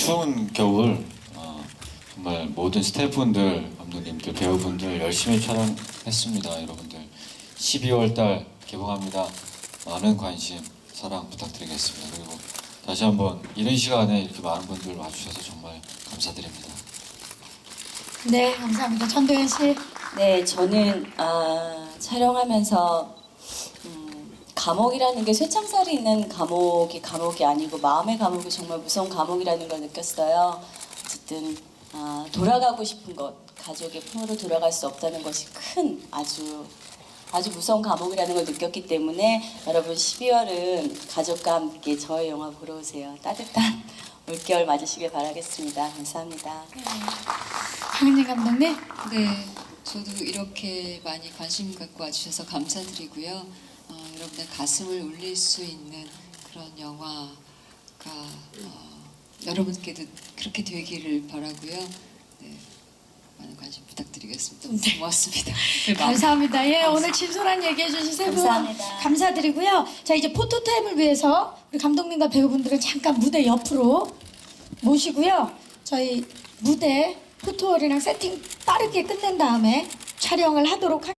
추운 겨울 어, 정말 모든 스태프분들, 감독님들, 배우분들 열심히 촬영했습니다. 여러분들 12월 달 개봉합니다. 많은 관심, 사랑 부탁드리겠습니다. 그리고 다시 한번 이른 시간에 이렇게 많은 분들 와주셔서 정말 감사드립니다. 네, 감사합니다. 전도현 씨. 네, 저는 아, 촬영하면서 음, 감옥이라는 게 쇠창살이 있는 감옥이 감옥이 아니고 마음의 감옥이 정말 무서운 감옥이라는 걸 느꼈어요. 어쨌든 아, 돌아가고 싶은 것, 가족의 품으로 돌아갈 수 없다는 것이 큰 아주 아주 무서운 감옥이라는 걸 느꼈기 때문에 여러분 12월은 가족과 함께 저의 영화 보러 오세요. 따뜻한 올겨울 맞으시길 바라겠습니다. 감사합니다. 강은진 감독님. 네, 저도 이렇게 많이 관심 갖고 와주셔서 감사드리고요. 어, 여러분의 가슴을 울릴 수 있는 그런 영화가 어, 여러분께도 그렇게 되기를 바라고요. 네, 많은 관심 부탁드리겠습니다. 너무 고맙습니다. 네, 감사합니다. 예, 오늘 진솔한 얘기해 주신 세분 감사합니다. 감사드리고요. 자, 이제 포토타임을 위해서 우리 감독님과 배우분들을 잠깐 무대 옆으로 모시고요. 저희 무대 포토월이랑 세팅 빠르게 끝낸 다음에 촬영을 하도록 하겠습니다.